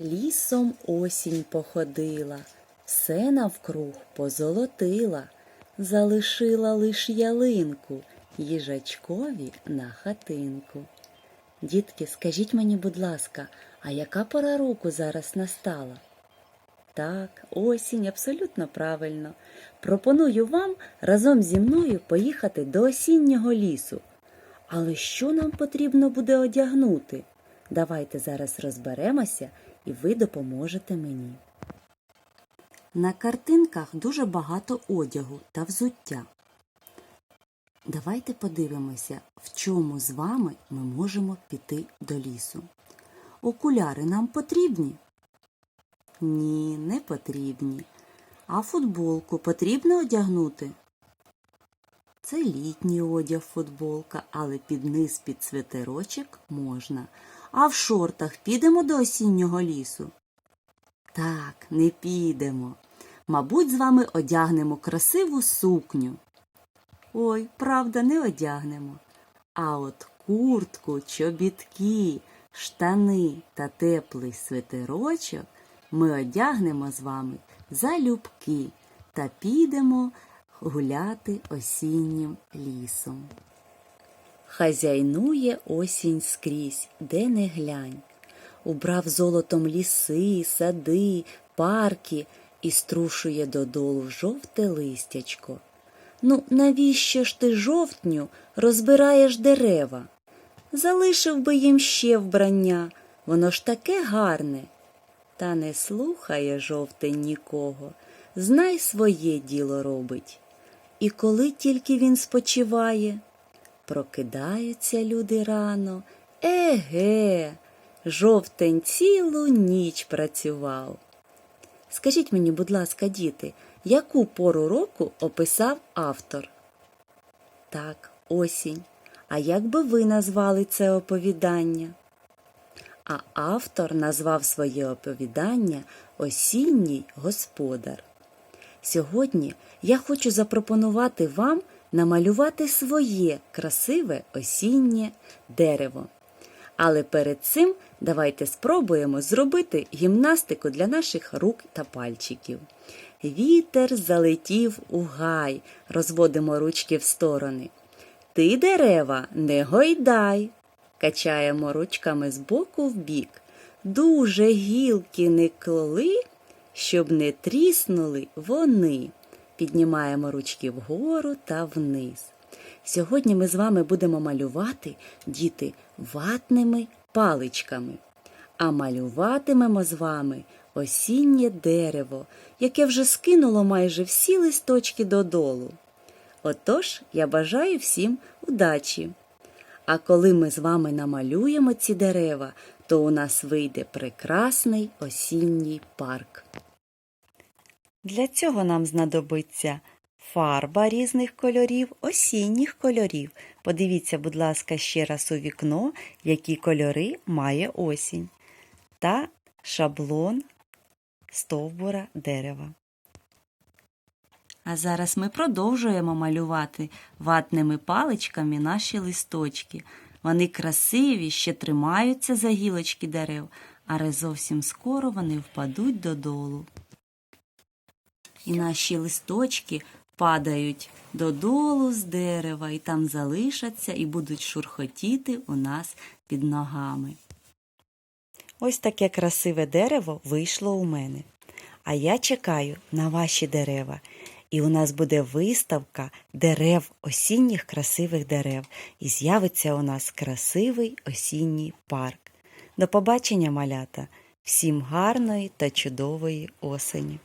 Лісом осінь походила, все навкруг позолотила, залишила лиш ялинку їжачкові на хатинку. Дітки, скажіть мені, будь ласка, а яка пора року зараз настала? Так, осінь, абсолютно правильно. Пропоную вам разом зі мною поїхати до осіннього лісу. Але що нам потрібно буде одягнути? Давайте зараз розберемося і ви допоможете мені. На картинках дуже багато одягу та взуття. Давайте подивимося, в чому з вами ми можемо піти до лісу. Окуляри нам потрібні? Ні, не потрібні. А футболку потрібно одягнути? Це літній одяг футболка, але під низ під свитерочок можна. А в шортах підемо до осіннього лісу? Так, не підемо. Мабуть, з вами одягнемо красиву сукню. Ой, правда, не одягнемо. А от куртку, чобітки, штани та теплий свитерочок ми одягнемо з вами залюбки та підемо гуляти осіннім лісом. Хазяйнує осінь скрізь, де не глянь. Убрав золотом ліси, сади, парки і струшує додолу жовте листячко. Ну, навіщо ж ти жовтню розбираєш дерева? Залишив би їм ще вбрання, воно ж таке гарне. Та не слухає жовтень нікого, знай своє діло робить. І коли тільки він спочиває, прокидаються люди рано. Еге, жовтень цілу ніч працював. Скажіть мені, будь ласка, діти, яку пору року описав автор? Так, осінь. А як би ви назвали це оповідання? А автор назвав своє оповідання Осінній господар. Сьогодні я хочу запропонувати вам намалювати своє красиве осіннє дерево. Але перед цим давайте спробуємо зробити гімнастику для наших рук та пальчиків. Вітер залетів у гай, розводимо ручки в сторони. Ти дерева не гойдай. Качаємо ручками з боку в бік. Дуже гілки не коли, щоб не тріснули вони. Піднімаємо ручки вгору та вниз. Сьогодні ми з вами будемо малювати діти ватними паличками, а малюватимемо з вами осіннє дерево, яке вже скинуло майже всі листочки додолу. Отож, я бажаю всім удачі! А коли ми з вами намалюємо ці дерева, то у нас вийде прекрасний осінній парк. Для цього нам знадобиться фарба різних кольорів, осінніх кольорів. Подивіться, будь ласка, ще раз у вікно, які кольори має осінь, та шаблон стовбура дерева. А зараз ми продовжуємо малювати ватними паличками наші листочки. Вони красиві, ще тримаються за гілочки дерев, але зовсім скоро вони впадуть додолу. І наші листочки падають додолу з дерева і там залишаться і будуть шурхотіти у нас під ногами. Ось таке красиве дерево вийшло у мене. А я чекаю на ваші дерева. І у нас буде виставка дерев, осінніх красивих дерев. І з'явиться у нас красивий осінній парк. До побачення, малята! Всім гарної та чудової осені!